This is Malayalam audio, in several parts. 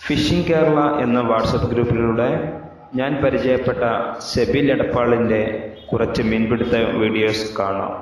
ഫിഷിംഗ് കേരള എന്ന വാട്സപ്പ് ഗ്രൂപ്പിലൂടെ ഞാൻ പരിചയപ്പെട്ട സെബിൽ എടപ്പാളിന്റെ കുറച്ച് മീൻപിടുത്ത വീഡിയോസ് കാണാം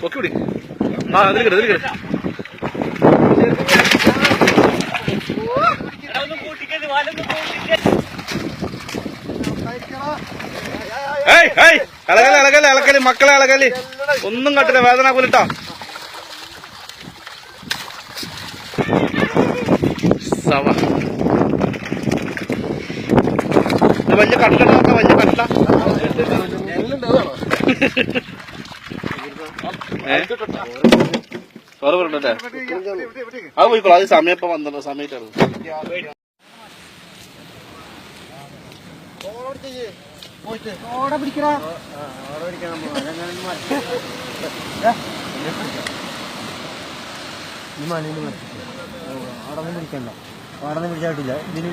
പൊക്കി വിടി ആ ഏയ് ഏയ് ഇളകൽ ഇളകൽ ഇളക്കൽ മക്കളെ ഇളകൽ. ഒന്നും കട്ടില്ല വേദന പോലിട്ടാ സവ. വലിയ കട്ടില വലിയ കട്ടില ചോറ് പറഞ്ഞല്ലേ അത് പോയിക്കോളൂ. അത് സമയം ഇപ്പൊ വന്നല്ലോ സമയത്താണ് പാടന്ന് പിടിച്ചായിട്ടില്ല ഇതിന്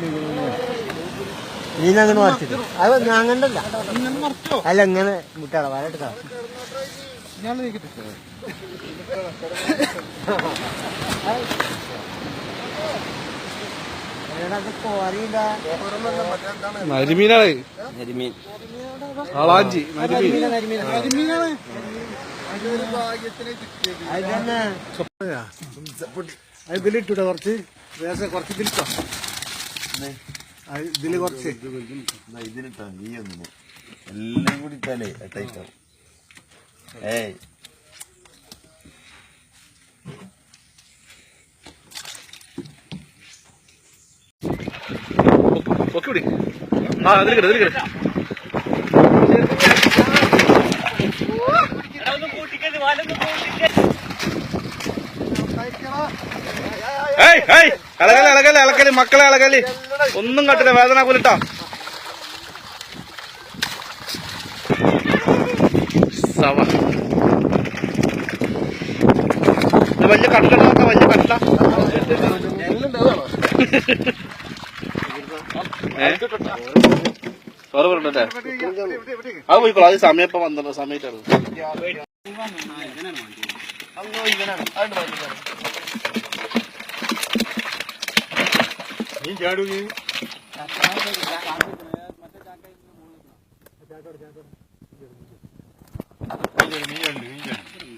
ഇതിനങ്ങനെ മറിച്ചിട്ട് അത് ഞാൻ അല്ല ഇങ്ങനെ മുട്ടാള വരട്ടെ നരിമീനാണ്. ആളാഞ്ചി നരിമീൻ. ഇതിലിട്ടൂടെ കുറച്ച്. വേറെ കുറച്ച് ഇതിലിട്ടോ ഇതിൽ കുറച്ച്. ഇതിലിട്ടോ നീ ഒന്നും എല്ലാം കൂടി ഇട്ടാലേ ടൈറ്റാവും ഏയ് ഒക്കെ വിടി ആ അതിൽ കിട അതിൽ കിട ഏയ് ഏയ് ഇളകൽ ഇളകൽ ഇളക്കൽ മക്കളെ ഇളകൽ. ഒന്നും കട്ടില്ല വേദന പോലിട്ടാ സവ ഇത് വലിയ കട്ടില നോക്കാം വലിയ കട്ടില ചോറ് പറഞ്ഞല്ലേ അത് പോയിക്കോളൂ അത് സമയം ഇപ്പൊ വന്നല്ലോ സമയത്തായിരുന്നു നീ ചാടൂ നീ നീ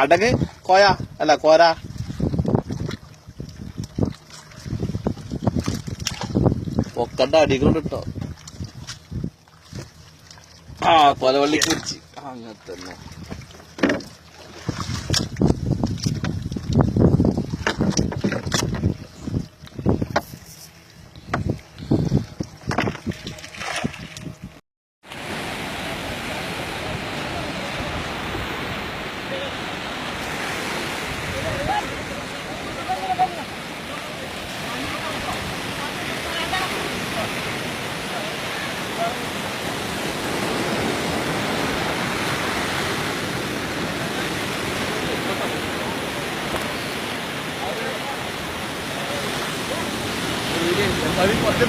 അടങ്ങ്. കോയ. അല്ല കോര. പൊക്കണ്ട അടികളുണ്ട് കേട്ടോ ആ കൊലവള്ളി കുറിച്ച് അങ്ങനെ തന്നെ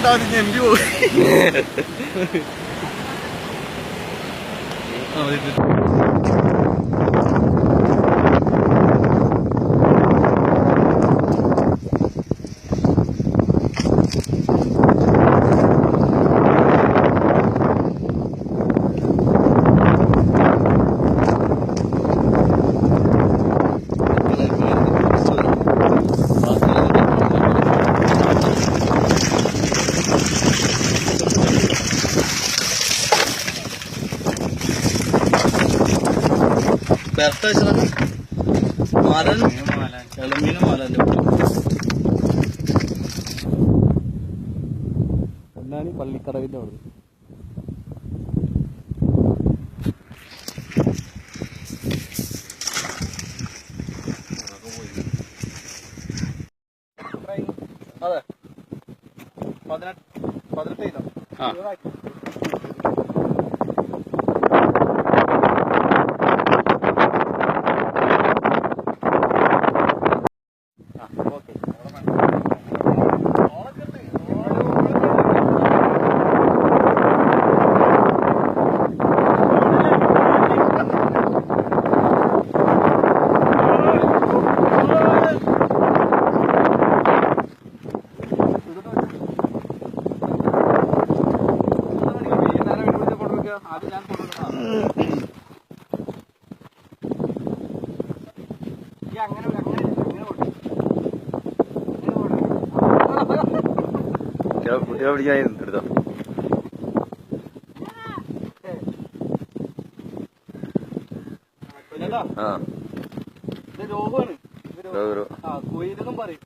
ഇട്ടാ മതി എം പി വെച്ചതാ മലൻ ഇളമീന എന്നാണ് ഈ പള്ളിക്കടവിന്റെ അവിടെ? അതെ. പതിനെട്ട് പതിനെട്ട് കിലോ. കുട്ടികളെ പിടിക്കായിരുന്നു എടുത്തോ ആ. കൊയിലും കൊയിലെന്നും പറയും.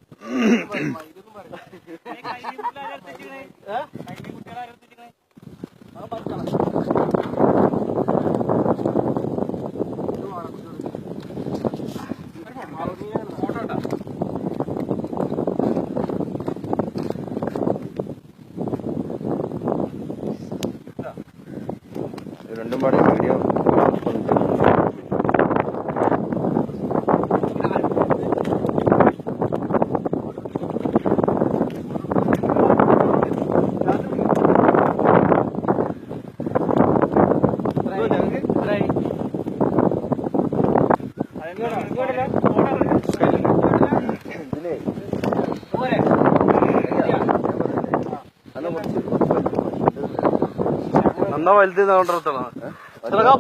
നന്നാ വലുത്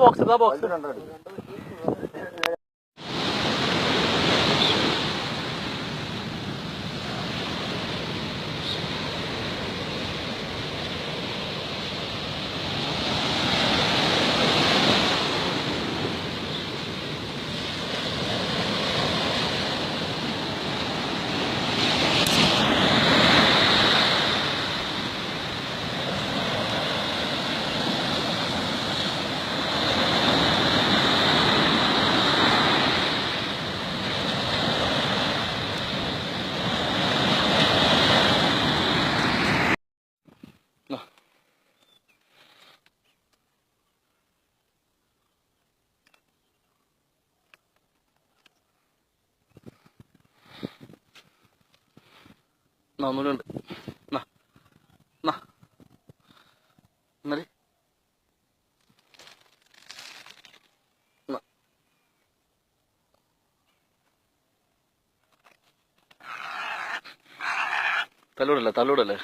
ബോക്സ് ബോക്സ് നാന്നൂലുണ്ട് എന്നാൽ. തലോടല്ലേ തലോടല്ലേ?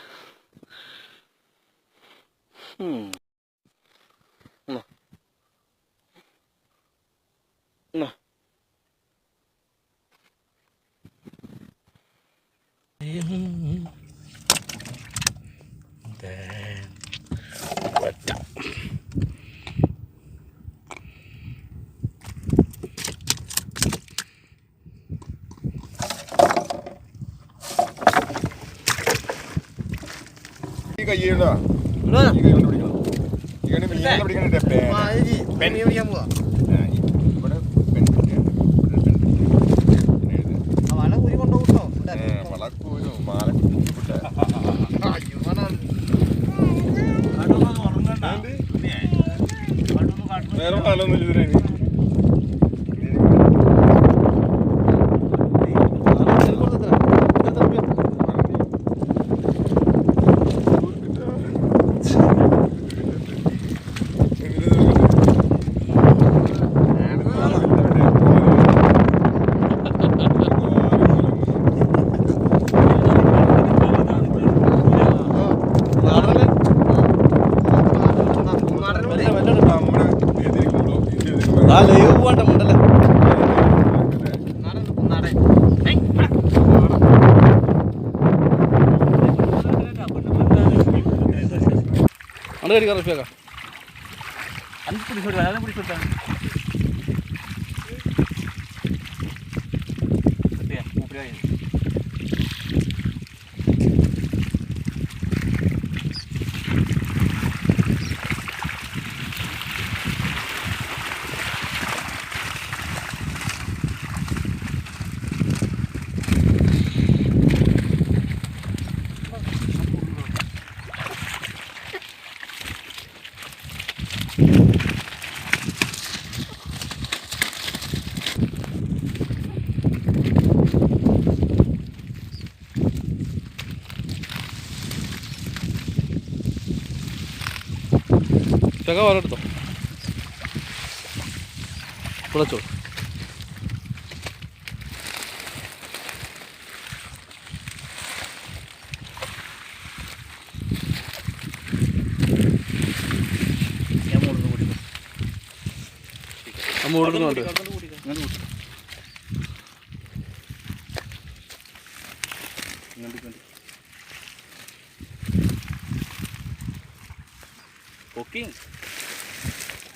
കൊണ്ടുപോട്ടോ ഏ, വളക്കൂരും മാലക്കും വേറെ പാലൊന്നും ഇല്ല ആ ലൈവ് പോകണ്ട മുണ്ടല്ലേ കടിക്കാൻ റഫിയാക്കാം ചക വരട്ടോ കുളച്ചോ? അമ്മ കൊടുക്കുന്നുണ്ട്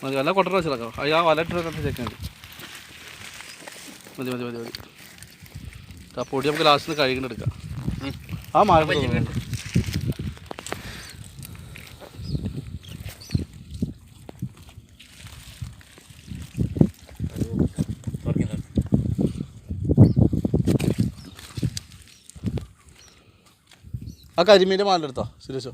മതി വല്ല കൊട്ടറ അത് ആ വല ഇട്ട് ചേക്കാൻ മതി മതി മതി മതി. ആ പൊടി നമുക്ക് ലാസ്റ്റ് കഴുകി എടുക്കാം. ആ മഴ ആ കരിമീന്റെ മാലെടുത്തോ സുരേഷോ?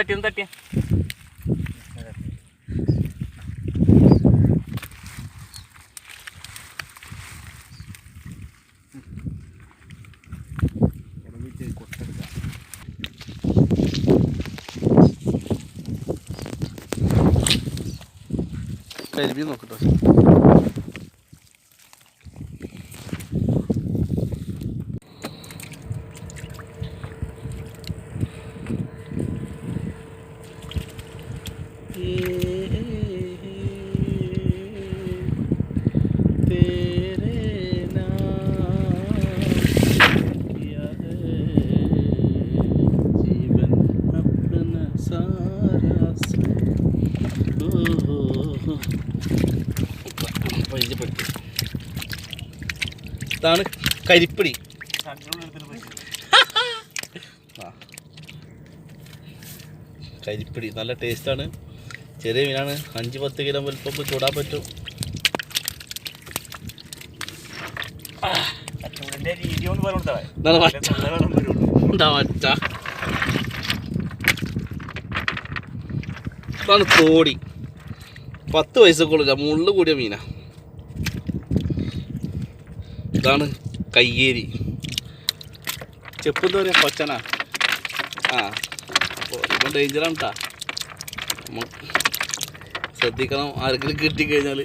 തട്ടി ഒന്ന് തട്ടി. കരിമീൻ നോക്കട്ടോ ഇതാണ് കരിപ്പിടി. കരിപ്പിടി നല്ല ടേസ്റ്റാണ്. ചെറിയ മീനാണ്. അഞ്ച് പത്ത് കിലോ വലുപ്പം ചൂടാൻ പറ്റും. ഇതാണ് തോടി പത്ത് വയസ്സൊക്കെ ഉള്ളില്ല മുള്ളു കൂടിയ മീനാ. ഇതാണ് കയ്യേരി. ചെപ്പ് എന്താ പറയുക ആ അപ്പോൾ ഇപ്പം ഡേഞ്ചറാണ് കേട്ടാ ശ്രദ്ധിക്കണം. ആരെങ്കിലും കിട്ടിക്കഴിഞ്ഞാൽ